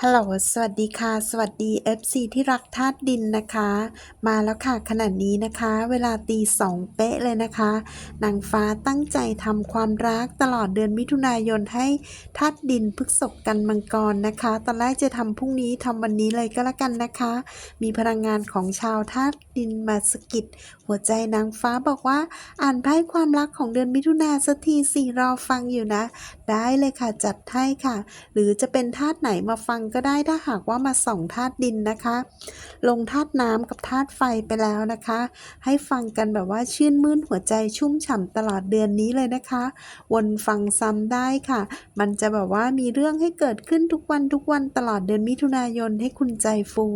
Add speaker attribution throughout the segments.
Speaker 1: ฮัลโหล สวัสดีค่ะ สวัสดี FC ที่รักธาตุดินนะคะ มาแล้วค่ะขณะนี้นะคะ เวลาตีสองเป๊ะเลยนะคะ นางฟ้าตั้งใจทำความรักตลอดเดือนมิถุนายนให้ธาตุดินพฤกษกกันมังกรนะคะ ตอนแรกจะทำพรุ่งนี้ทำวันนี้เลยก็แล้วกันนะคะ มีพลังงานของชาวธาตุดินมาสกิดหัวใจนางฟ้าบอกว่า อ่านไพ่ความรักของเดือนมิถุนาสักทีสิรอฟังอยู่นะ ได้เลยค่ะจัดให้ค่ะ หรือจะเป็นธาตุไหนมาฟังก็ได้ถ้าหากว่ามาส่องธาตุดินนะคะ ลงธาตุน้ำกับธาตุไฟไปแล้วนะคะ ให้ฟังกันแบบว่าชื่นมื่นหัวใจชุ่มฉ่ำตลอดเดือนนี้เลยนะคะ วนฟังซ้ำได้ค่ะ มันจะแบบว่ามีเรื่องให้เกิดขึ้นทุกวันทุกวันตลอดเดือนมิถุนายนให้คุณใจฟู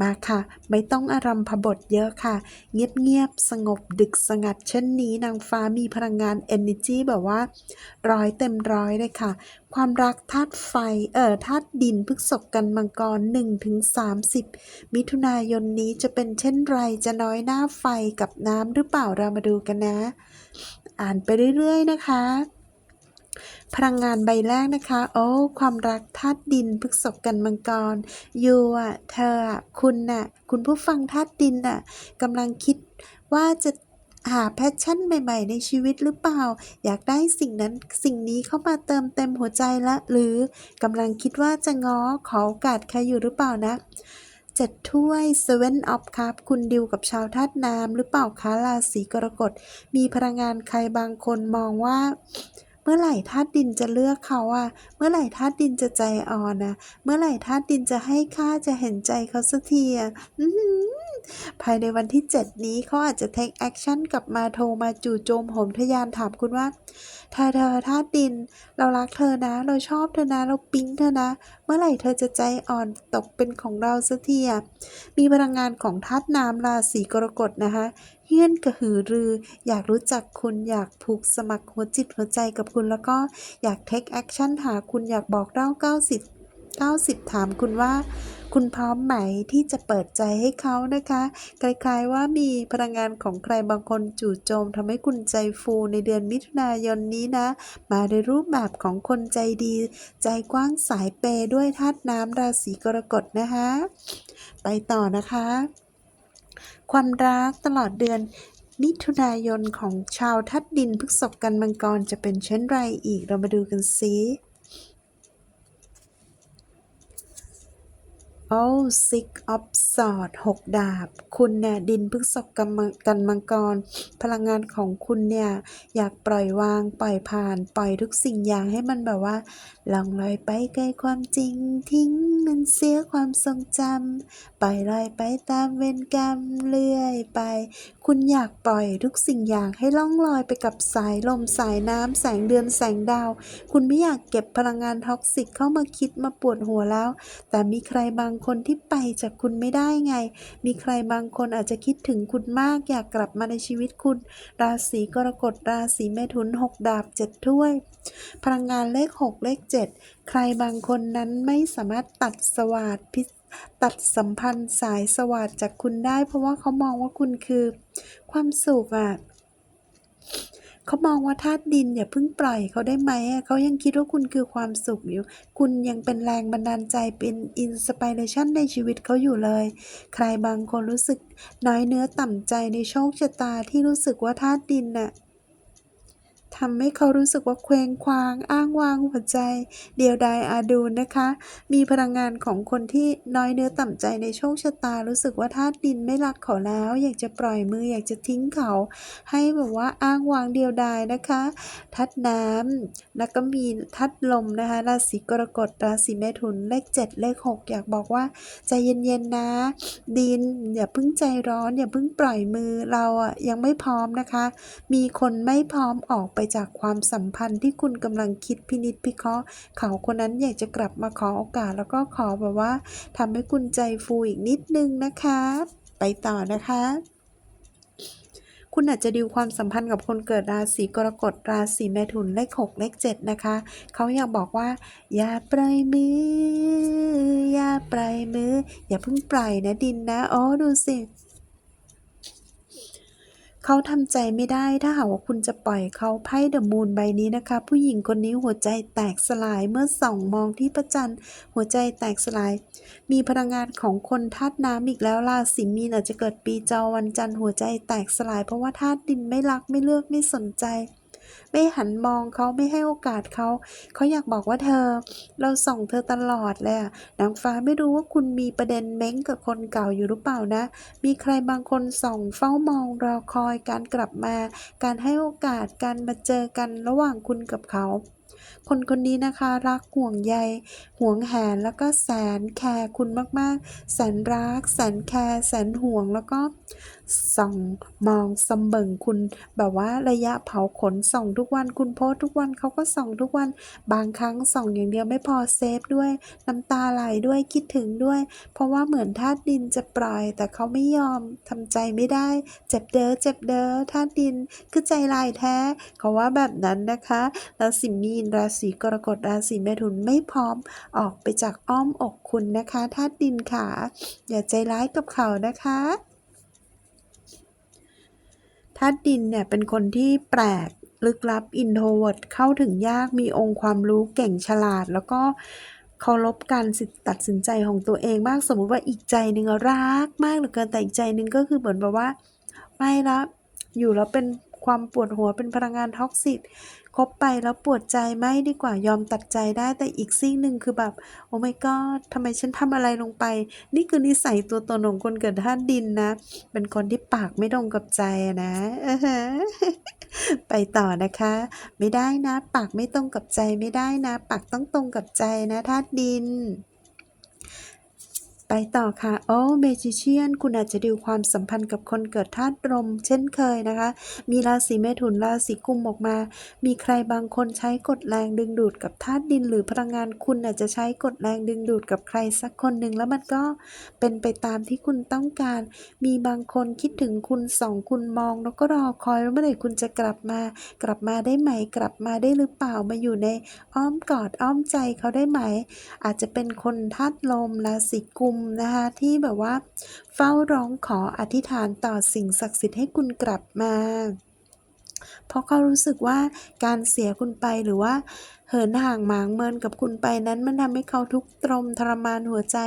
Speaker 1: มาค่ะ ไม่ต้องอารัมพบทเยอะค่ะ เงียบๆ สงบดึกสงัดเช่นนี้นางฟ้ามีพลังงาน energy แบบว่า ร้อยเต็มร้อยเลยค่ะ ความรักธาตุไฟ เอ่อธาตุดินพฤกษกกันมังกร1ถึง30 มิถุนายนนี้จะเป็นเช่นไรจะน้อยหน้าไฟกับน้ำหรือเปล่าเรามาดูกันนะ อ่านไปเรื่อยๆนะคะ พลังงานใบแรกนะคะ โอ้ความรักธาตุดินพฤกษกกันมังกรยูอะเธออะคุณน่ะคุณผู้ฟังธาตุดินน่ะกำลังคิดว่าจะหาแพชชั่นใหม่ ๆ ในชีวิตหรือเปล่า อยากได้สิ่งนั้นสิ่งนี้เข้ามาเติมเต็มหัวใจละ หรือกำลังคิดว่าจะง้อขอโอกาสใครอยู่หรือเปล่านะเจ็ดถ้วย Seven of Cups คุณดิวกับชาวธาตุน้ำหรือเปล่าคะราศีกรกฎมีพลังงานใครบางคนมองว่า เมื่อไหร่ธาตุดินจะเลือกเขาอะเมื่อไหร่ธาตุดินจะใจอ่อนนะเมื่อไหร่ธาตุดินจะให้ค่าจะเห็นใจเขาสักทีอะอื ภายในวันที่ 7 นี้เขาอาจจะ take action กลับมาโทรมาจู่โจมโหมทะยานถามคุณว่าเธอเธอธาตุดิน เรารักเธอนะ เราชอบเธอนะ เราปิ๊งเธอนะ เมื่อไหร่เธอจะใจอ่อนตกเป็นของเราสักทีอะมีพลังงานของธาตุน้ำราศีกรกฎนะคะเฮี้ยนกระหือรือ อยากรู้จักคุณอยากผูกสมัครหัวจิตหัวใจกับคุณแล้วก็อยาก take action หาคุณอยากบอกเล่า90 90 ถามคุณว่า คุณพร้อมไหมที่จะเปิดใจให้เขานะคะ คล้ายๆว่ามีพลังงานของใครบางคนจู่โจมทำให้คุณใจฟูในเดือนมิถุนายนนี้นะ มาในรูปแบบของคนใจดี ใจกว้างสายเปย์ด้วยธาตุน้ำราศีกรกฎนะคะ ไปต่อนะคะ ความรักตลอดเดือนมิถุนายนของชาวทัดดินพฤกษกกันมังกรจะเป็นเช่นไรอีกเรามาดูกันซิ สิโอ้ six of swords หกดาบ คุณเนี่ยดินพฤกษกกันมังกันมังกร พลังงานของคุณเนี่ย อยากปล่อยวางปล่อยผ่าน ปล่อยทุกสิ่งอย่างให้มันแบบว่า ล่องลอยไปไกลความจริง ทิ้งมันเสียความทรงจำปล่อยลอยไปตามเวรกรรมเรื่อยไป คุณอยากปล่อยทุกสิ่งอย่างให้ล่องลอยไปกับสายลมสายน้ำแสงเดือนแสงดาว คุณไม่อยากเก็บพลังงานท็อกซิกเข้ามาคิดมาปวดหัวแล้ว แต่มีใครบางคนที่ไปจากคุณไม่ได้ไง มีใครบางคนอาจจะคิดถึงคุณมากอยากกลับมาในชีวิตคุณ ราศีกรกฎราศีเมถุนหกดาบเจ็ดถ้วย พลังงานเลขหกเลขเจ็ดใครบางคนนั้นไม่สามารถตัดสวาดพิตัดสัมพันธ์สายสวาดจากคุณได้ เพราะว่าเขามองว่าคุณคือความสุขอะเขามองว่าธาตุดินอย่าเพิ่งปล่อยเขาได้ไหมเขายังคิดว่าคุณคือความสุขอยู่ คุณยังเป็นแรงบันดาลใจเป็นอินสปิเรชันในชีวิตเขาอยู่เลย ใครบางคนรู้สึกน้อยเนื้อต่ำใจในโชคชะตาที่รู้สึกว่าธาตุดินน่ะ ทำให้เขารู้สึกว่าเคว้งคว้าง อ้างว้างหัวใจ เดียวดายอาดูนนะคะ มีพลังงานของคนที่น้อยเนื้อต่ำใจในโชคชะตา รู้สึกว่าธาตุดินไม่รักเขาแล้ว อยากจะปล่อยมืออยากจะทิ้งเขา ให้แบบว่าอ้างว้างเดียวดายนะคะธาตุน้ำแล้วก็มีธาตุลมนะคะราศีกรกฎราศีเมถุนเลขเจ็ดเลขหกอยากบอกว่าใจเย็นๆนะ ดินอย่าเพิ่งใจร้อน อย่าเพิ่งปล่อยมือเราอะยังไม่พร้อมนะคะ มีคนไม่พร้อมออกไปจากความสัมพันธ์ที่คุณกำลังคิดพินิจพิเคราะห์ เขาคนนั้นอยากจะกลับมาขอโอกาสแล้วก็ขอแบบว่าทำให้คุณใจฟูอีกนิดนึงนะคะ ไปต่อนะคะคุณอาจจะดิวความสัมพันธ์กับคนเกิดราศีกรกฎราศีเมถุนเลขหกเลขเจ็ดนะคะ เขาอยากบอกว่า อย่าปล่อยมือ อย่าปล่อยมือ อย่าเพิ่งปล่อยนะดินนะ โอ้ดูสิ เขาทำใจไม่ได้ถ้าหากว่าคุณจะปล่อยเขาไพ่เดอะมูนใบนี้นะคะ ผู้หญิงคนนี้หัวใจแตกสลายเมื่อส่องมองที่ประจันทร์หัวใจแตกสลาย มีพลังงานของคนธาตุน้ำอีกแล้วราศีมีนอาจจะเกิดปีจอวันจันทร์หัวใจแตกสลาย เพราะว่าธาตุดินไม่รักไม่เลือกไม่สนใจ ไม่หันมองเขาไม่ให้โอกาสเขา เขาอยากบอกว่าเธอ เราส่องเธอตลอดเลยอะนางฟ้าไม่รู้ว่าคุณมีประเด็นเม้งกับคนเก่าอยู่หรือเปล่านะ มีใครบางคนส่องเฝ้ามองรอคอยการกลับมา การให้โอกาสการมาเจอกันระหว่างคุณกับเขาคนคนนี้นะคะรักห่วงใยห่วงแหนแล้วก็แสนแคร์คุณมากๆ แสนรัก แสนแคร์แสนห่วงแล้วก็ส่องมองสมเบิงคุณแบบว่าระยะเผาขนส่องทุกวันคุณโพสทุกวันเขาก็ส่องทุกวัน บางครั้งส่องอย่างเดียวไม่พอเซฟด้วย น้ำตาไหลด้วยคิดถึงด้วย เพราะว่าเหมือนธาตุดินจะปล่อย แต่เขาไม่ยอมทำใจไม่ได้ เจ็บเด้อเจ็บเด้อธาตุดินคือใจลายแท้เขาว่าแบบนั้นนะคะราศีมีนราศีกรกฎราศีเมถุนไม่พร้อมออกไปจากอ้อมอกคุณนะคะธาตุดินค่ะอย่าใจร้ายกับเขานะคะ ทัดดินเนี่ยเป็นคนที่แปลกลึกลับอินโทรเวิร์ดเข้าถึงยากมีองค์ความรู้เก่งฉลาด แล้วก็เคารพการตัดสินใจของตัวเองมากสมมุติว่าอีกใจหนึ่งรักมากเหลือเกินแต่อีกใจหนึ่งก็คือเหมือนแบบว่า ไม่ละอยู่แล้วเป็นความปวดหัวเป็นพลังงานท็อกซิก คบไปแล้วปวดใจไม่ดีกว่ายอมตัดใจได้แต่อีกซีกหนึ่งคือแบบโอ้ my god ทำไมฉันทำอะไรลงไป นี่คือนิสัยตัวตนของคนเกิดธาตุดินนะ เป็นคนที่ปากไม่ตรงกับใจนะไปต่อนะคะ ไม่ได้นะ ปากไม่ตรงกับใจไม่ได้นะ ปากต้องตรงกับใจนะธาตุดิน ต่อค่ะ โอ้เมจิเชียน คุณอาจจะดิวความสัมพันธ์กับคนเกิดธาตุลมเช่นเคยนะคะ มีราศีเมถุน ราศีกุมออกมา มีใครบางคนใช้กฎแรงดึงดูดกับธาตุดินหรือพลังงาน คุณอาจจะใช้กฎแรงดึงดูดกับใครสักคนหนึ่งแล้วมันก็เป็นไปตามที่คุณต้องการ มีบางคนคิดถึงคุณส่องคุณมองแล้วก็รอคอยว่าเมื่อไหร่คุณจะกลับมา กลับมาได้ไหม กลับมาได้หรือเปล่า มาอยู่ในอ้อมกอดอ้อมใจเขาได้ไหม อาจจะเป็นคนธาตุลมราศีกุมนะคะที่แบบว่า เฝ้าร้องขออธิษฐานต่อสิ่งศักดิ์สิทธิ์ให้คุณกลับมา เพราะเขารู้สึกว่าการเสียคุณไปหรือว่า หินห่างหมางเมินกับคุณไปนั้นมันทำให้เขาทุกตรมทรมานหัวใจ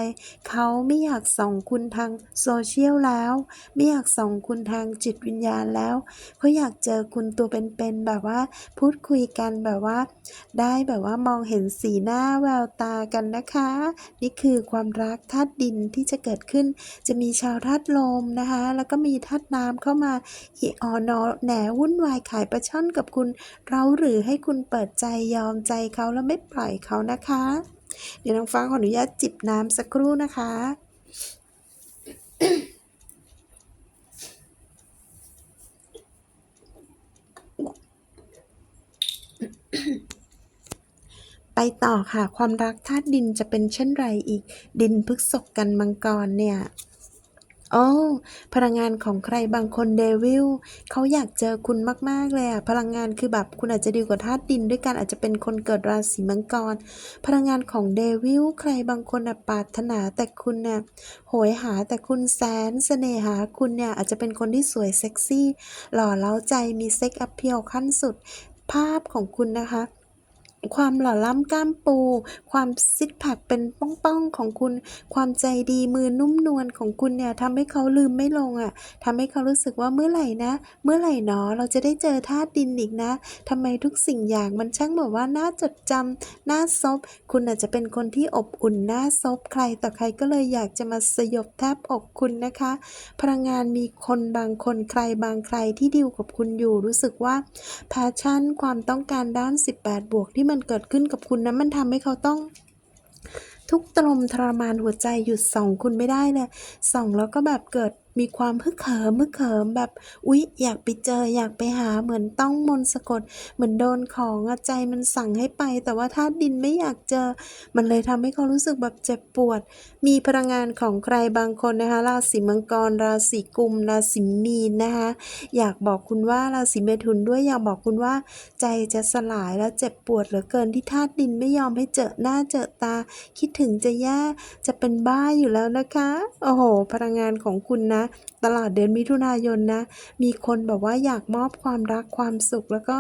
Speaker 1: เขาไม่อยากส่องคุณทางโซเชียลแล้ว ไม่อยากส่องคุณทางจิตวิญญาณแล้วเขาอยากเจอคุณตัวเป็นๆแบบว่า พูดคุยกันแบบว่า ได้แบบว่ามองเห็นสีหน้าแววตากันนะคะ นี่คือความรักธาตุดินที่จะเกิดขึ้น จะมีชาวธาตุลมนะคะ แล้วก็มีธาตุน้ำเข้ามาอีออนอแหนวุ่นวายขายปลาช่อนกับคุณ เราหรือให้คุณเปิดใจยอมใจเขาแล้วไม่ปล่อยเขานะคะ เดี๋ยวน้องฟ้าขออนุญาตจิบน้ำสักครู่นะคะไปต่อค่ะ ความรักธาตุดินจะเป็นเช่นไรอีก ดินพฤกษกกันมังกรเนี่ย โอ้พลังงานของใครบางคนเดวิลเขาอยากเจอคุณมาก ๆ เลยอะพลังงานคือแบบคุณอาจจะดีกว่าธาตุดินด้วยกันอาจจะเป็นคนเกิดราศีมังกร พลังงานของเดวิลใครบางคนอะปรารถนาแต่คุณเนี่ยโหยหาแต่คุณแสนเสน่หาคุณเนี่ยอาจจะเป็นคนที่สวยเซ็กซี่ หล่อเล้าใจมีเซ็กอัพเพียวขั้นสุดภาพของคุณนะคะ ความหล่อล้ำกล้ามปู ความซิกแพคเป็นป้องๆของคุณ ความใจดีมือนุ่มนวลของคุณเนี่ยทำให้เขาลืมไม่ลงอะ่ะทำให้เขารู้สึกว่าเมื่อไหร่นะ เมื่อไหร่หนอเราจะได้เจอธาตุดินอีกนะทำไมทุกสิ่งอย่างมันช่างแบบว่าน่าจดจำน่าซบ คุณอาจจะเป็นคนที่อบอุ่นน่าซบใครต่อใครก็เลยอยากจะมาสยบแทบอกคุณนะคะ พลังงานมีคนบางคนใครบางใครที่ดิวกับคุณอยู่รู้สึกว่าแพชชั่นความต้องการด้าน 18 บวกที่มันเกิดขึ้นกับคุณนั้นมันทำให้เขาต้องทุกข์ตรมทรมานหัวใจหยุดส่องคุณไม่ได้เลยส่องแล้วก็แบบเกิด มีความฮึกเหิมฮึกเหิมแบบ อุ๊ย อยากไปเจออยากไปหาเหมือนต้องมนต์สะกด เหมือนโดนของอใจมันสั่งให้ไป แต่ว่าธาตุดินไม่อยากเจอ มันเลยทำให้เขารู้สึกแบบเจ็บปวด มีพลังงานของใครบางคนนะคะ ราศีมังกร ราศีกุม ราศีมีนนะคะ อยากบอกคุณว่าราศีเมถุนด้วยอยากบอกคุณว่า ใจจะสลายและเจ็บปวดเหลือเกินที่ธาตุดินไม่ยอมให้เจอหน้าเจอตา คิดถึงจะแย่จะเป็นบ้าอยู่แล้วนะคะ โอ้โห พลังงานของคุณนะตลอดเดือนมิถุนายนนะ มีคนแบบว่าอยากมอบความรักความสุขแล้วก็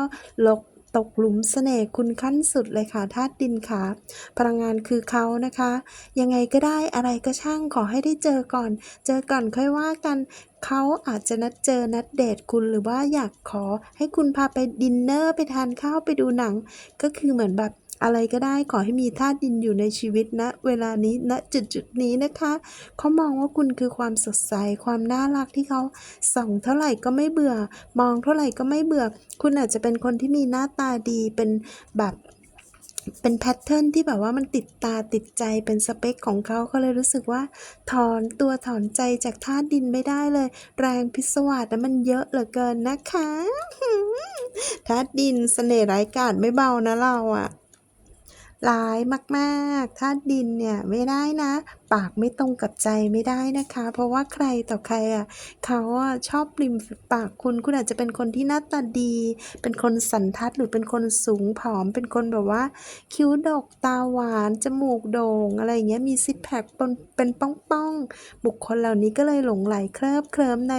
Speaker 1: ลกตกหลุมเสน่ห์คุณขั้นสุดเลยค่ะธาตุดินค่ะ พลังงานคือเขานะคะ ยังไงก็ได้อะไรก็ช่างขอให้ได้เจอก่อน เจอก่อนค่อยว่ากันเขาอาจจะนัดเจอนัดเดทคุณหรือว่าอยากขอให้คุณพาไปดินเนอร์ไปทานข้าวไปดูหนัง ก็คือเหมือนแบบ อะไรก็ได้ขอให้มีธาตุดินอยู่ในชีวิตณเวลานี้ณจุดจุดนี้นะคะเขามองว่าคุณคือความสดใสความน่ารักที่เขาส่องเท่าไหร่ก็ไม่เบื่อ มองเท่าไหร่ก็ไม่เบื่อ คุณอาจจะเป็นคนที่มีหน้าตาดีเป็นแบบเป็นแพทเทิร์นที่แบบว่ามันติดตาติดใจเป็นสเปคของเขาเขาเลยรู้สึกว่า ถอนตัวถอนใจจากธาตุดินไม่ได้เลย แรงพิศวาสนะมันเยอะเหลือเกินนะคะธาตุดินเสน่ห์ร้ายกาจไม่เบานะเราอะ ร้ายมากๆธาดินเนี่ยไม่ได้นะ ปากไม่ตรงกับใจไม่ได้นะคะ เพราะว่าใครต่อใครอะเขาอะชอบริมปากคุณคุณอาจจะเป็นคนที่หน้าตาดี เป็นคนสันทัดหรือเป็นคนสูงผอม เป็นคนแบบว่า คิ้วดกตาหวานจมูกโด่ง อะไรเงี้ยมีซิกแพคเป็นเป็นป้องๆบุคคลเหล่านี้ก็เลยหลงไหลเคลิบเคลิ้มใน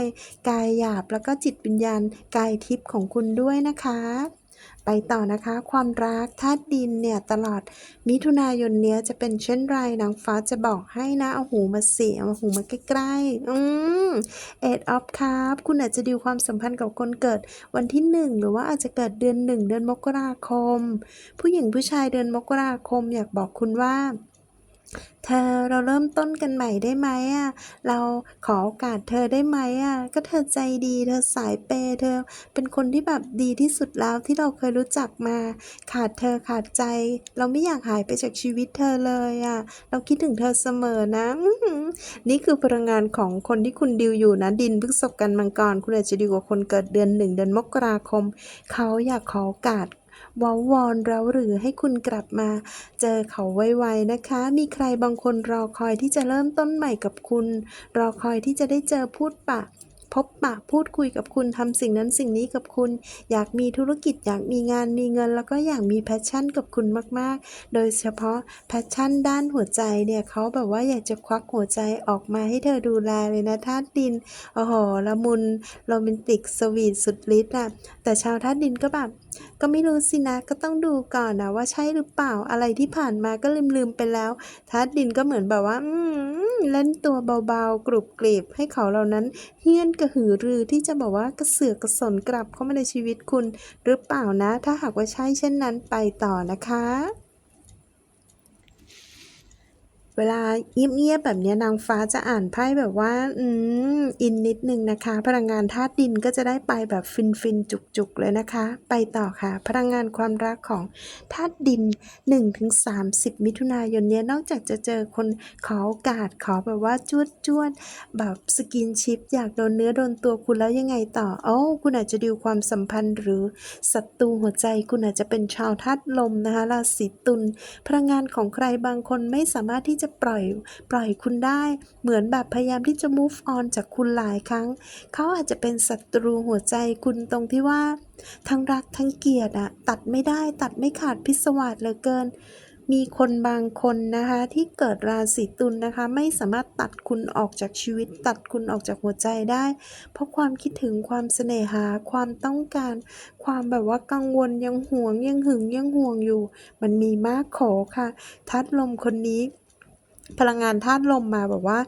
Speaker 1: กายหยาบแล้วก็จิตวิญญาณกายทิพย์ของคุณด้วยนะคะ ไปต่อนะคะ ความรักธาตุดินเนี่ย ตลอดมิถุนายนเนี้ยจะเป็นเช่นไรนางฟ้าจะบอกให้นะเอาหูมาเสียเอาหูมาใกล้ๆ อืมเอ็ดออฟครับ คุณอาจจะดีวความสัมพันธ์กับคนเกิดวันที่หนึ่งหรือว่าอาจจะเกิดเดือนหนึ่งเดือนมกราคม ผู้หญิงผู้ชายเดือนมกราคมอยากบอกคุณว่า เธอเราเริ่มต้นกันใหม่ได้ไหมอะ เราขอโอกาสเธอได้ไหมอะ ก็เธอใจดี เธอสายเปย์เธอเป็นคนที่แบบดีที่สุดแล้วที่เราเคยรู้จักมา ขาดเธอขาดใจ เราไม่อยากหายไปจากชีวิตเธอเลยอะ เราคิดถึงเธอเสมอนะนี่คือพลังงานของคนที่คุณดิวอยู่นะดินพฤษภกันมังกรคุณอาจจะดีกว่าคนเกิดเดือนหนึ่งเดือนมกราคม เขาอยากขอโอกาส วอลวอนเราหรือให้คุณกลับมา เจอเขาไวๆนะคะ มีใครบางคนรอคอยที่จะเริ่มต้นใหม่กับคุณ รอคอยที่จะได้เจอพูดปะพบปะพูดคุยกับคุณทำสิ่งนั้นสิ่งนี้กับคุณ อยากมีธุรกิจอยากมีงานมีเงิน แล้วก็อยากมีแพชชั่นกับคุณมากๆ โดยเฉพาะแพชชั่นด้านหัวใจเนี่ยเขาแบบว่าอยากจะควักหัวใจออกมาให้เธอดูแลเลยนะธาตุดินโอ้โหละมุนโรแมนติกสวีทสุดฤทธิ์อะแต่ชาวธาตุดินก็แบบ ก็ไม่รู้สินะ ก็ต้องดูก่อนนะว่าใช่หรือเปล่าอะไรที่ผ่านมาก็ลืมลืมไปแล้ว ทัดดินก็เหมือนแบบว่า อืเล่นตัวเบาๆ กรุบกรีบให้เขาเหล่านั้นเฮี้ยนกระหือรือที่จะบอกว่ากระเสือกกระสนกลับเข้ามาในชีวิตคุณ หรือเปล่านะ ถ้าหากว่าใช่เช่นนั้นไปต่อนะคะ เวลาเงียบๆแบบนี้นางฟ้าจะอ่านไพ่แบบว่า อืม อินนิดนึงนะคะ พลังงานธาตุดินก็จะได้ไปแบบฟินๆ จุกๆ เลยนะคะ ไปต่อค่ะ พลังงานความรักของธาตุดิน 1-30 มิถุนายนเนี้ยนอกจากจะเจอคนขอโอกาสขอแบบว่าจวดจวดแบบสกินชิป อยากโดนเนื้อโดนตัวคุณแล้วยังไงต่อโอ้คุณอาจจะดิวความสัมพันธ์หรือศัตรูหัวใจ คุณอาจจะเป็นชาวธาตุลมนะคะราศีตุลพลังงานของใครบางคนไม่สามารถที่จะปล่อย ปล่อยคุณได้ เหมือนแบบพยายามที่จะ move on จากคุณหลายครั้ง เขาอาจจะเป็นศัตรูหัวใจคุณตรงที่ว่า ทั้งรักทั้งเกลียดอะตัดไม่ได้ตัดไม่ขาดพิศวาสเหลือเกินมีคนบางคนนะคะที่เกิดราศีตุลนะคะ ไม่สามารถตัดคุณออกจากชีวิต ตัดคุณออกจากหัวใจได้ เพราะความคิดถึงความเสน่หาความต้องการ ความแบบว่ากังวลยังห่วงยังหึงยังห่วงอยู่ มันมีมากขอค่ะ ทัดลมคนนี้ พลังงานธาตุลมมาแบบว่า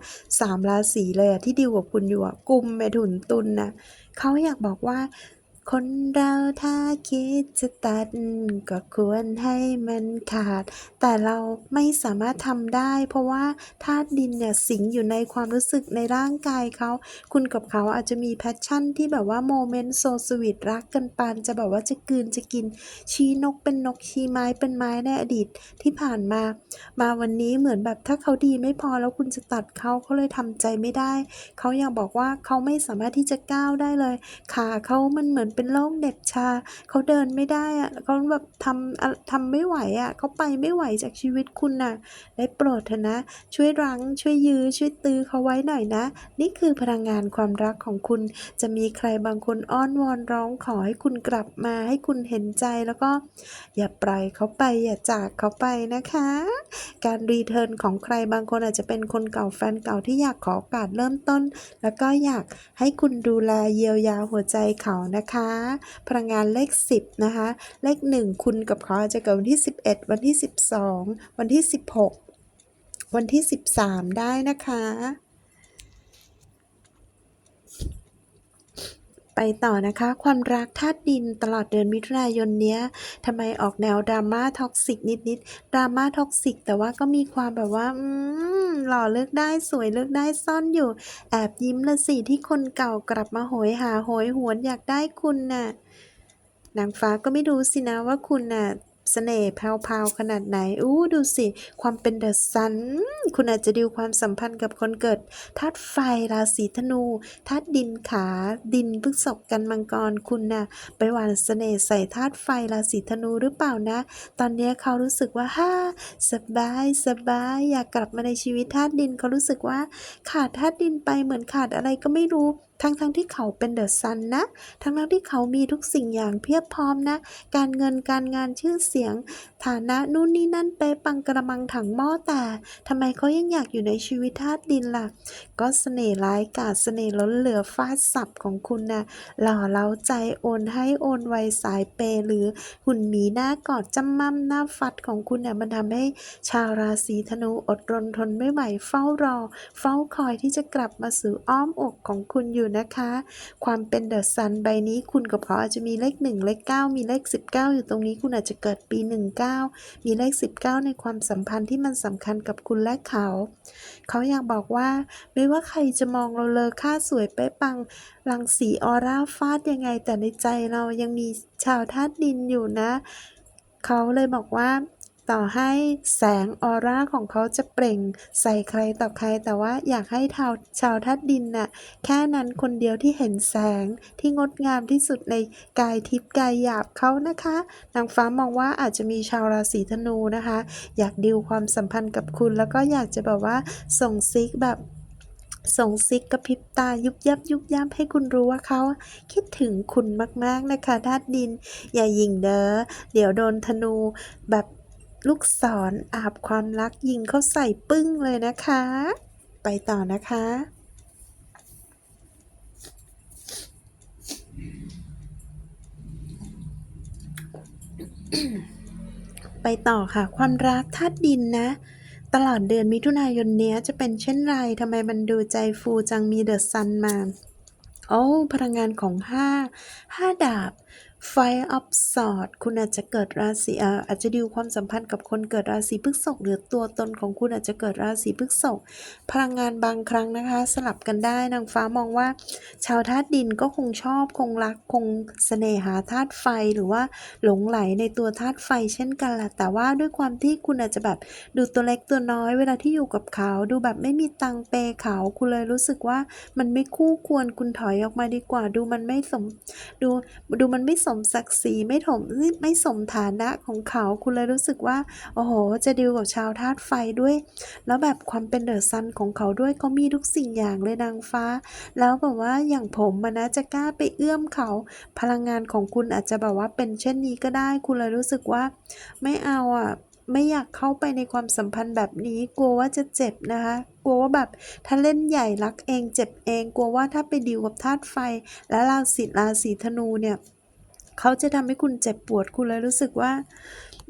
Speaker 1: สามราศีเลยอะที่ดีวกับคุณอยู่อะกุมเมถุนตุลนะเขาอยากบอกว่า คนเราถ้าคิดจะตัดก็ควรให้มันขาด แต่เราไม่สามารถทำได้ เพราะว่าธาตุดินเนี่ยสิงอยู่ในความรู้สึกในร่างกายเขา คุณกับเขาอาจจะมีแพชชั่นที่แบบว่าโมเมนต์โซสวีทรักกันปานจะแบบว่าจะกืนจะกิน ชี้นกเป็นนกชี้ไม้เป็นไม้ในอดีตที่ผ่านมา มาวันนี้เหมือนแบบถ้าเขาดีไม่พอแล้วคุณจะตัดเขาเขาเลยทำใจไม่ได้ เขายากบอกว่าเขาไม่สามารถที่จะก้าวได้เลยขาเขามันเหมือนเป็นโรคเด็บชาเขาเดินไม่ได้อะเขาแบบทำทำไม่ไหวอะเขาไปไม่ไหวจากชีวิตคุณน่ะได้โปรดเถอะนะ ช่วยรั้ง ช่วยยื้อช่วยตื้อเขาไว้หน่อยนะ นี่คือพลังงานความรักของคุณ จะมีใครบางคนอ้อนวอนร้องขอให้คุณกลับมาให้คุณเห็นใจแล้วก็ อย่าปล่อยเขาไปอย่าจากเขาไปนะคะ การรีเทิร์นของใครบางคนอาจจะเป็นคนเก่าแฟนเก่าที่อยากขอโอกาสเริ่มต้น แล้วก็อยากให้คุณดูแลเยียวยาหัวใจเขานะคะพลังงานเลข 10 นะคะ เลข 1 คุณกับเขาจจะเกิดวันที่ 11 วันที่ 12 วันที่ 16 วันที่ 13 ได้นะคะ ไปต่อนะคะ ความรักธาตุดินตลอดเดือนมิถุนายนเนี้ยทำไมออกแนวดราม่าท็อกซิกนิดๆดราม่าท็อกซิกแต่ว่าก็มีความแบบว่าอืมหล่อเลือกได้สวยเลือกได้ซ่อนอยู่ แอบยิ้มละสิที่คนเก่ากลับมาโหยหาโหยหวนอยากได้คุณน่ะนางฟ้าก็ไม่รู้สินะว่าคุณน่ะ สน่ห์แพรวๆขนาดไหน อู้ดูสิ ความเป็นเดอะซัน คุณอาจจะดิวความสัมพันธ์กับคนเกิดธาตุไฟราศีธนูธาตุดินขา ดินพฤษภกันมังกรคุณน่ะไปหวานเสน่ห์ใส่ธาตุไฟราศีธนูหรือเปล่านะ ตอนนี้เขารู้สึกว่าฮ่าสบายสบายอยากกลับมาในชีวิตธาตุดินเขารู้สึกว่า ขาดธาตุดินไปเหมือนขาดอะไรก็ไม่รู้ ทั้งทั้งๆที่เขาเป็นเดอะซันนะ ทั้งทั้งๆที่เขามีทุกสิ่งอย่างเพียบพร้อมนะ การเงินการงานชื่อเสียง ฐานะนู่นนี่นั่นเป๊ะปังกระมังถังหม้อแต่ทำไมเขายังอยากอยู่ในชีวิตธาตุดินล่ะ ก็เสน่ห์ร้ายกาจเสน่ห์ล้นเหลือฟาดสับของคุณนะ่ะหล่อเล้าใจโอนให้โอนไวสายเปย์หรือหุ่นหมีหน้ากอดจำมั่มหน้าฟัดของคุณเนี่ยมันทำให้ชาวราศีธนูอดรนทนไม่ไหวเฝ้ารอ เฝ้าคอยที่จะกลับมาสู่อ้อมอกของคุณอยู่นะคะ ความเป็นเดอะซันใบนี้คุณกับเขาอาจจะมีเลข 1 เลข 9 มีเลข 19 อยู่ตรงนี้คุณอาจจะเกิดปี 19 มีเลข 19 ในความสัมพันธ์ที่มันสำคัญกับคุณและเขา เขาอยากบอกว่า ไม่ว่าใครจะมองเราเลอค่าสวยเป๊ะปังรังสีออร่าฟาดยังไงแต่ในใจเรายังมีชาวธาตุดินอยู่นะ เขาเลยบอกว่า ต่อให้แสงออร่าของเขาจะเปล่งใส่ใครต่อใคร แต่ว่าอยากให้ชาวชาวธาตุดินน่ะแค่นั้นคนเดียวที่เห็นแสงที่งดงามที่สุดในกายทิพย์กายหยาบเขานะคะนางฟ้ามองว่าอาจจะมีชาวราศีธนูนะคะ อยากดิวความสัมพันธ์กับคุณ แล้วก็อยากจะแบบว่าส่งซิกแบบส่งซิกกระพริบตายุบยับยุบยับให้คุณรู้ว่าเขาคิดถึงคุณมากๆนะคะธาตุดิน อย่ายิงเด้อเดี๋ยวโดนธนูแบบ ลูกศรออาบความรักยิงเขาใส่ปึ้งเลยนะคะ ไปต่อนะคะ ไปต่อค่ะ ความรักธาตุดินนะ ตลอดเดือนมิถุนายนเนี้ยจะเป็นเช่นไรทำไมมันดูใจฟูจังมีเดอะซันมาโอ้พลังงานของ5 5ดาบ Fire of Swords คุณอาจจะเกิดราศีอาจจะดิวความสัมพันธ์กับคนเกิดราศีพฤษภหรือตัวตนของคุณอาจจะเกิดราศีพฤษภพลังงานบางครั้งนะคะ สลับกันได้นางฟ้ามองว่า ชาวธาตุดินก็คงชอบคงรักคงเสน่หาธาตุไฟหรือว่าหลงไหลในตัวธาตุไฟเช่นกันแหละแต่ว่าด้วยความที่คุณอาจจะแบบดูตัวเล็กตัวน้อย เวลาที่อยู่กับเขาดูแบบไม่มีตังเปยเขาคุณเลยรู้สึกว่ามันไม่คู่ควรคุณถอยออกมาดีกว่า ดูมันไม่สมดูดูมันไม่สมมศักดิ์ศรีไม่ถมไม่สมฐานะของเขาคุณเลยรู้สึกว่า โอ้โห จะดีลกับชาวธาตุไฟด้วย แล้วแบบความเป็นเดอะซันของเขาด้วยเขามีทุกสิ่งอย่างเลยนางฟ้า แล้วแบบว่าอย่างผมมันนะจะกล้าไปเอื้อมเขา พลังงานของคุณอาจจะแบบว่าเป็นเช่นนี้ก็ได้ คุณเลยรู้สึกว่า ไม่เอาอะไม่อยากเข้าไปในความสัมพันธ์แบบนี้ กลัวว่าจะเจ็บนะคะ กลัวว่าแบบถ้าเล่นใหญ่รักเองเจ็บเอง กลัวว่าถ้าไปดีลกับธาตุไฟ และราศีราศีธนูเนี่ย เขาจะทำให้คุณเจ็บปวดคุณเลยรู้สึกว่า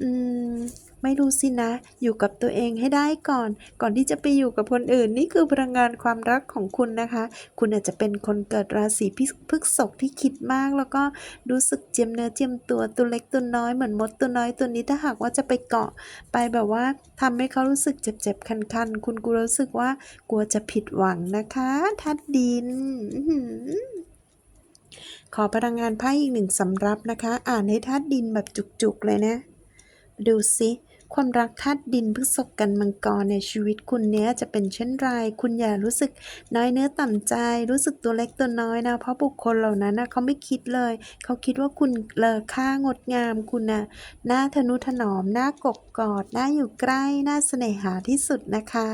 Speaker 1: อืม ไม่รู้สินะ อยู่กับตัวเองให้ได้ก่อน ก่อนที่จะไปอยู่กับคนอื่น นี่คือพลังงานความรักของคุณนะคะ คุณอาจจะเป็นคนเกิดราศีพฤษภที่คิดมาก แล้วก็รู้สึกเจียมเนื้อเจียมตัวตัวเล็กตัวน้อยเหมือนมดตัวน้อยตัวนี้ถ้าหากว่าจะไปเกาะไปแบบว่าทำให้เขารู้สึกเจ็บๆคันๆ คุณกูรู้สึกว่ากลัวจะผิดหวังนะคะทัดดิน ขอพลังงานไพ่อีกหนึ่งสำรับนะคะ อ่านให้ธาตุดินแบบจุกๆเลยนะ ดูสิความรักธาตุดินพฤษภกันมังกรในชีวิตคุณเนี้ยจะเป็นเช่นไร คุณอย่ารู้สึกน้อยเนื้อต่ำใจ รู้สึกตัวเล็กตัวน้อยนะ เพราะบุคคลเหล่านั้นนะเขาไม่คิดเลย เขาคิดว่าคุณเลอค่างดงามคุณน่ะหน้าทนุถนอม หน้ากกกอด หน้าอยู่ใกล้ หน้าเสน่หาที่สุดนะคะ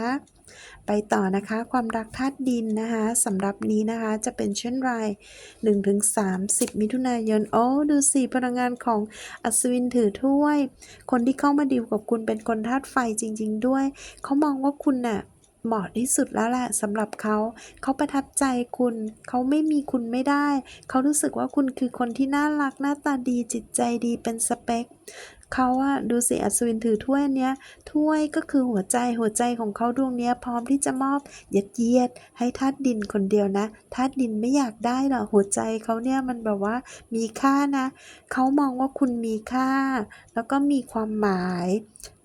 Speaker 1: ไปต่อนะคะความรักธาตุดินนะคะสำหรับนี้นะคะจะเป็นเช่นไร1-30 มิถุนายน โอ้ ดูสิพลังงานของอัศวินถือถ้วย คนที่เข้ามาดีลกับคุณเป็นคนธาตุไฟจริง ๆ ด้วย เขามองว่าคุณน่ะเหมาะที่สุดแล้วแหละสำหรับเขา เขาประทับใจคุณ เขาไม่มีคุณไม่ได้ เขารู้สึกว่าคุณคือคนที่น่ารักหน้าตาดีจิตใจดีเป็นสเปค เขาอะดูสิอัศวินถือถ้วยนเนี้ยถ้วยก็คือหัวใจหัวใจของเขาดวงเนี้ยพร้อมที่จะมอบเยียดเยียด ให้ธาตุดินคนเดียวนะธาตุดินไม่อยากได้หรอกหัวใจเขาเนี่ยมันแบบว่ามีค่านะ เขามองว่าคุณมีค่า แล้วก็มีความหมาย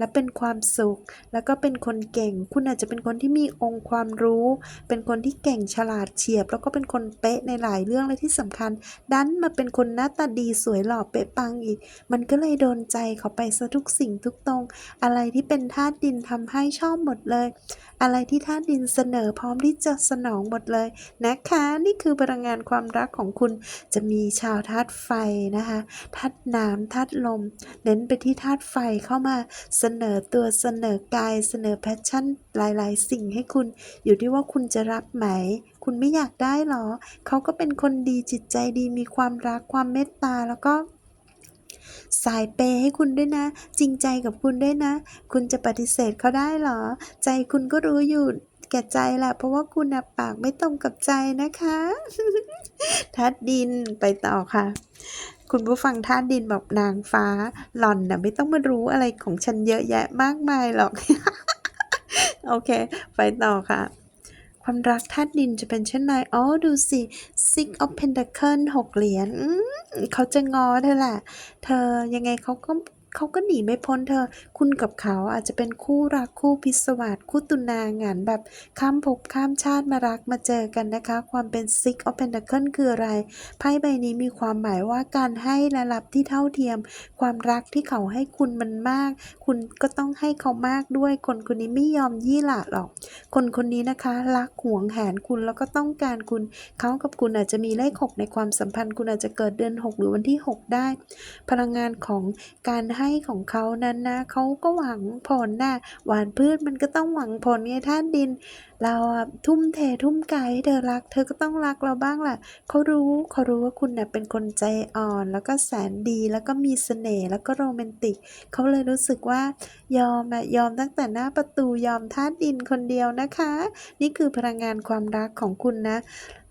Speaker 1: และเป็นความสุข แล้วก็เป็นคนเก่ง คุณอาจจะเป็นคนที่มีองค์ความรู้ เป็นคนที่เก่งฉลาดเฉียบ แล้วก็เป็นคนเป๊ะในหลายเรื่องและที่สำคัญ ดันมาเป็นคนหน้าตาดีสวยหล่อเป๊ะปังอีก มันก็เลยโดนใจเขาไปซะทุกสิ่งทุกตรง อะไรที่เป็นธาตุดินทำให้ชอบหมดเลย อะไรที่ธาตุดินเสนอพร้อมที่จะสนองหมดเลยนะคะ นี่คือพลังงานความรักของคุณจะมีชาวธาตุไฟนะคะธาตุน้ำธาตุลม เน้นไปที่ธาตุไฟเข้ามาเสนอตัวเสนอกายเสนอแพชชั่นหลายๆ สิ่งให้คุณอยู่ที่ว่าคุณจะรับไหม คุณไม่อยากได้หรอ เขาก็เป็นคนดีจิตใจดีมีความรักความเมตตาแล้วก็สายเปย์ให้คุณด้วยนะ จริงใจกับคุณด้วยนะ คุณจะปฏิเสธเขาได้เหรอ ใจคุณก็รู้อยู่แก่ใจแหละเพราะว่าคุณปากไม่ตรงกับใจนะคะ ทัดดินไปต่อค่ะ คุณผู้ฟังท่าดินบอกนางฟ้าหล่อนน่ะไม่ต้องมารู้อะไรของฉันเยอะแยะมากมายหรอก โอเค ไปต่อค่ะ ความรักธาตุดินจะเป็นเช่นไรอ๋อ ดูสิ Six of Pentacle หกเหรียญเขาจะงอเธอแหละ เธอยังไงเขาก็ เขาก็หนีไม่พ้นเธอ คุณกับเขาอาจจะเป็นคู่รักคู่พิศวาสคู่ตุนางานแบบข้ามภพข้ามชาติมารักมาเจอกันนะคะ ความเป็น Six of Pentacle คืออะไร ไพ่ใบนี้มีความหมายว่าการให้และรับที่เท่าเทียม ความรักที่เขาให้คุณมันมาก คุณก็ต้องให้เขามากด้วย คนคนนี้ไม่ยอมยี่หละหรอก คนคนนี้นะคะ รักหวงแหนคุณแล้วก็ต้องการคุณ เขากับคุณอาจจะมีเลขหกในความสัมพันธ์ คุณอาจจะเกิดเดือนหกหรือวันที่หกได้ พลังงานของการใให้ของเขานั้นนะเขาก็หวังผลนะหวานพืชมันก็ต้องหวังผลไงท่านดิน เราอะทุ่มเททุ่มกายให้เธอรัก เธอก็ต้องรักเราบ้างล่ะเขารู้เขารู้ว่าคุณเน่ยเป็นคนใจอ่อน แล้วก็แสนดีแล้วก็มีเสน่ห์แล้วก็โรแมนติกเขาเลยรู้สึกว่ายอมอะยอมตั้งแต่หน้าประตูยอมท่าดินคนเดียวนะคะ นี่คือพลังงานความรักของคุณนะ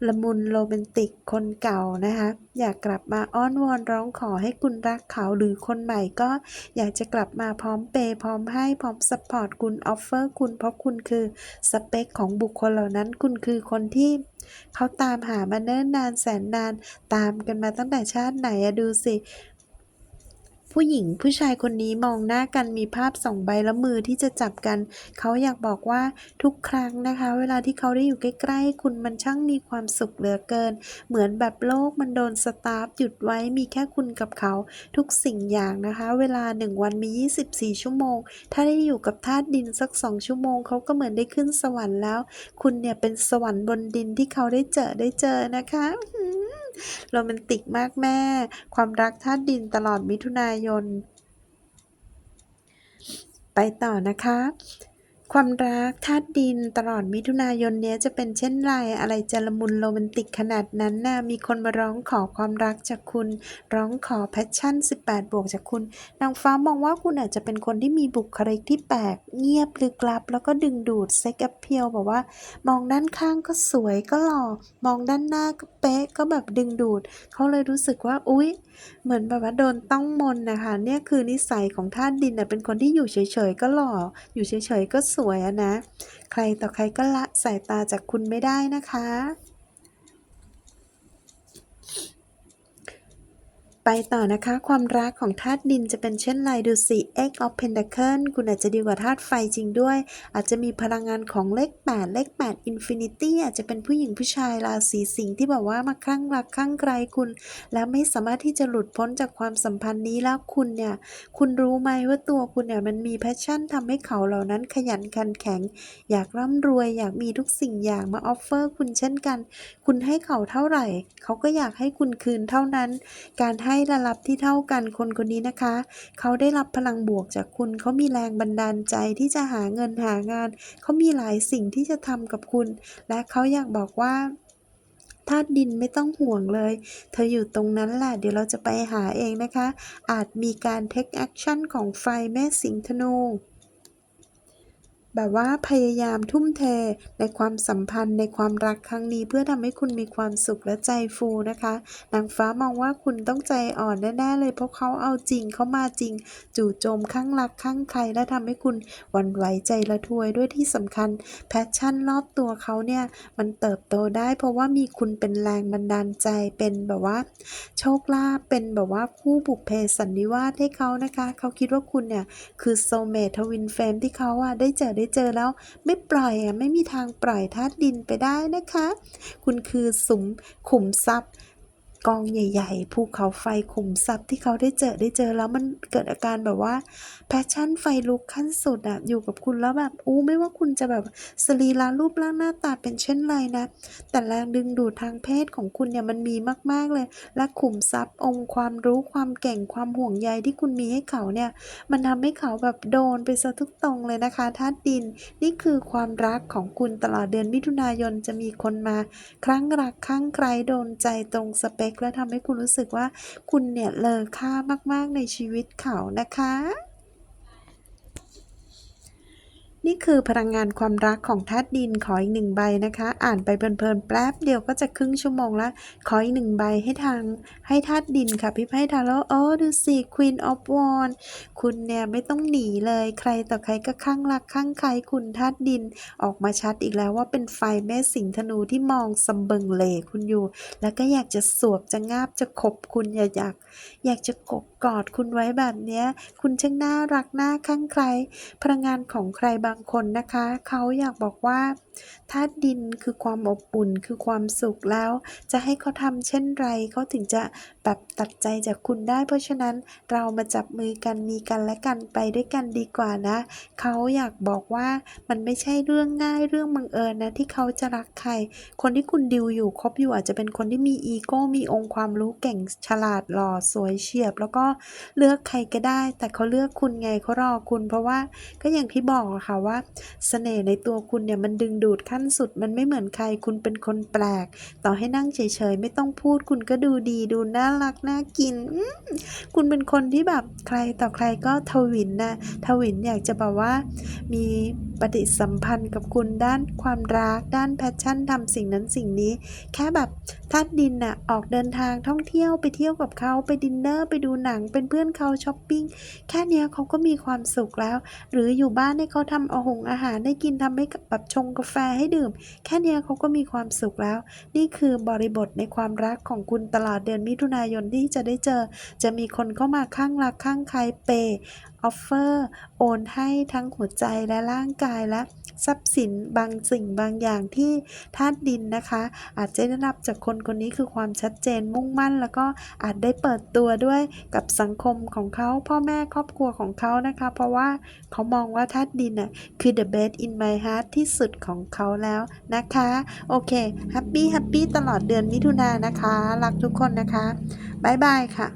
Speaker 1: ละมุนโรแมนติกคนเก่านะคะ อยากกลับมาอ้อนวอนร้องขอให้คุณรักเขาหรือคนใหม่ก็อยากจะกลับมาพร้อมเปย์พร้อมให้พร้อมสปอร์ตคุณออฟเฟอร์คุณเพราะคุณคือสเปคของบุคคลเหล่านั้นคุณคือคนที่เขาตามหามาเนิ่นนานแสนนานตามกันมาตั้งแต่ชาติไหนอะดูสิ ผู้หญิงผู้ชายคนนี้มองหน้ากันมีภาพสองใบแล้วมือที่จะจับกัน เขาอยากบอกว่าทุกครั้งนะคะ เวลาที่เขาได้อยู่ใกล้ๆ คุณมันช่างมีความสุขเหลือเกิน เหมือนแบบโลกมันโดนสตาร์ฟหยุดไว้มีแค่คุณกับเขาทุกสิ่งอย่างนะคะ เวลาหนึ่งวันมี 24 ชั่วโมง ถ้าได้อยู่กับธาตุดินสักสองชั่วโมง เขาก็เหมือนได้ขึ้นสวรรค์แล้ว คุณเนี่ยเป็นสวรรค์บนดินที่เขาได้เจอได้เจอนะคะ โรแมนติกมากแม่ ความรักธาตุดินตลอดมิถุนายน ไปต่อนะคะ ความรักธาตุดินตลอดมิถุนายนเนี้ยจะเป็นเช่นไรอะไรจะละมุนโรแมนติกขนาดนั้นน่ะมีคนมาร้องขอความรักจากคุณ ร้องขอแพชชั่น 18 บวกจากคุณ นางฟ้ามองว่าคุณอาจจะเป็นคนที่มีบุคลิกที่แปลก เงียบลึกลับ แล้วก็ดึงดูดเซ็กแอปเพียวแบบว่า มองด้านข้างก็สวยก็หล่อมองด้านหน้าก็เป๊ะก็แบบดึงดูด เขาเลยรู้สึกว่าอุ๊ย เหมือนแบบว่าโดนต้องมนนะคะเนี่ยคือนิสัยของธาตุดินน่ะเป็นคนที่อยู่เฉยๆก็หล่ออยู่เฉยๆก็สวยอะนะ ใครต่อใครก็ละสายตาจากคุณไม่ได้นะคะ ไป ต่อนะคะ ความรักของธาตุดินจะเป็นเช่นไรดูสิ X of Pentacle คุณอาจจะดีกว่าธาตุไฟจริงด้วย อาจจะมีพลังงานของเลข 8 เลข 8 Infinity อาจจะเป็นผู้หญิงผู้ชายราศีสิงห์ที่แบบว่ามาคลั่งรักคลั่งไกลคุณ แล้วไม่สามารถที่จะหลุดพ้นจากความสัมพันธ์นี้แล้วคุณเนี่ย คุณรู้ไหมว่าตัวคุณเนี่ยมันมีแพชชั่นทำให้เขาเหล่านั้นขยันขันแข็ง อยากร่ำรวยอยากมีทุกสิ่งอย่างมาออฟเฟอร์คุณเช่นกัน คุณให้เขาเท่าไหร่ เขาก็อยากให้คุณคืนเท่านั้น การให้และรับที่เท่ากันคนคนนี้นะคะ เขาได้รับพลังบวกจากคุณ เขามีแรงบันดาลใจที่จะหาเงินหางาน เขามีหลายสิ่งที่จะทำกับคุณ และเขาอยากบอกว่าธาตุดินไม่ต้องห่วงเลย เธออยู่ตรงนั้นแหละ เดี๋ยวเราจะไปหาเองนะคะ อาจมีการ take action ของไฟแม่สิงห์ธนู แบบว่าพยายามทุ่มเทในความสัมพันธ์ในความรักครั้งนี้ เพื่อทำให้คุณมีความสุขและใจฟูนะคะ นางฟ้ามองว่าคุณต้องใจอ่อนแน่ๆเลยเพราะเขาเอาจริงเขามาจริง จู่โจมข้างรักข้างใครและทำให้คุณหวั่นไหวใจระทวยด้วยที่สำคัญแพชชั่นรอบตัวเขาเนี่ยมันเติบโตได้ เพราะว่ามีคุณเป็นแรงบันดาลใจเป็นแบบว่า โชคลาภเป็นแบบว่าคู่บุพเพสันนิวาสให้เขานะคะ เขาคิดว่าคุณเนี่ยคือโซเมทวินเฟมที่เขาอะได้เจอได้เจอแล้ว ไม่ปล่อยอะไม่มีทางปล่อยธาตุดินไปได้นะคะ คุณคือสุมขุมทรัพย์ กองใหญ่ๆภูเขาไฟขุมทรัพย์ที่เขาได้เจอได้เจอแล้วมันเกิดอาการแบบว่าแพชชั่นไฟลุกขั้นสุดอะอยู่กับคุณแล้วแบบอู้ไม่ว่าคุณจะแบบสรีระรูปร่างหน้าตาเป็นเช่นไรนะ แต่แรงดึงดูดทางเพศของคุณเนี่ยมันมีมากๆเลย และขุมทรัพย์องค์ความรู้ความเก่งความห่วงใยที่คุณมีให้เขาเนี่ย มันทำให้เขาแบบโดนไปซะทุกตรงเลยนะคะธาตุดินนี่คือความรักของคุณตลอดเดือนมิถุนายนจะมีคนมา ครั้งรักครั้งใครโดนใจตรงสเปคและทำให้คุณรู้สึกว่าคุณเนี่ยเลอค่ามากๆในชีวิตเขานะคะ นี่คือพลังงานความรักของธาตุดินขออีกหนึ่งใบนะคะ อ่านไปเพลินๆแป๊บเดียวก็จะครึ่งชั่วโมงละขออีกหนึ่งใบให้ทางให้ธาตุดินค่ะพี่ไพ่ทาโร่โอ้ดูสิ Queen of Wands คุณเนี่ยไม่ต้องหนีเลยใครต่อใครก็ข้างรักข้างใครคุณธาตุดินออกมาชัดอีกแล้วว่าเป็นไฟแม่สิงธนูที่มองสำเบิงเหลคุณอยู่ แล้วก็อยากจะสวบจะงาบจะขบคุณอยากอยากอยากจะกบ กอดคุณไว้แบบเนี้ยคุณช่างน่ารักน่าข้างใคร พลังงานของใครบางคนนะคะ เขาอยากบอกว่าธาตุดินคือความอบอุ่นคือความสุขแล้ว จะให้เขาทำเช่นไรเขาถึงจะแบบตัดใจจากคุณได้ เพราะฉะนั้นเรามาจับมือกันมีกันและกันไปด้วยกันดีกว่านะ เขาอยากบอกว่ามันไม่ใช่เรื่องง่ายเรื่องบังเอิญนะที่เขาจะรักใคร คนที่คุณดิวอยู่คบอยู่อาจจะเป็นคนที่มีอีโก้มีองค์ความรู้เก่งฉลาดหล่อสวยเฉียบ แล้วก็เลือกใครก็ได้ แต่เขาเลือกคุณไงเขารอคุณ เพราะว่าก็อย่างที่บอกอะค่ะว่าเสน่ห์ในตัวคุณเนี่ยมันดึงดูดขั้นสุด มันไม่เหมือนใครคุณเป็นคนแปลก ต่อให้นั่งเฉยๆไม่ต้องพูดคุณก็ดูดีดูน่ารักน่ากิน คุณเป็นคนที่แบบใครต่อใครก็ทวินนะทวินอยากจะบอกว่า มีปฏิสัมพันธ์กับคุณด้านความรักด้านแพชชั่นทำสิ่งนั้นสิ่งนี้ แค่แบบธาตุดินน่ะออกเดินทางท่องเที่ยวไปเที่ยวกับเขาไปดินเนอร์ไปดูหนังเป็นเพื่อนเขาช้อปปิ้งแค่เนี้ยเขาก็มีความสุขแล้ว หรืออยู่บ้านให้เขาทำอาหงอาหารให้กินทำให้แบบชงกาแฟให้ดื่ม แค่เนี้ยเขาก็มีความสุขแล้ว นี่คือบริบทในความรักของคุณตลอดเดือนมิถุนายนที่จะได้เจอ จะมีคนเข้ามาข้างรักข้างใครเปย์ออฟเฟอร์โอนให้ทั้งหัวใจและร่างกายและ ทรัพย์สินบางสิ่งบางอย่างที่ธาตุดินนะคะ อาจจะได้รับจากคนคนนี้คือความชัดเจนมุ่งมั่น แล้วก็อาจได้เปิดตัวด้วยกับสังคมของเขาพ่อแม่ครอบครัวของเขานะคะ เพราะว่าเขามองว่าธาตุดินน่ะคือ the best in my heart ที่สุดของเขาแล้วนะคะ โอเคแฮปปี้แฮปปี้ตลอดเดือนมิถุนายนนะคะ รักทุกคนนะคะ บ๊ายบายค่ะ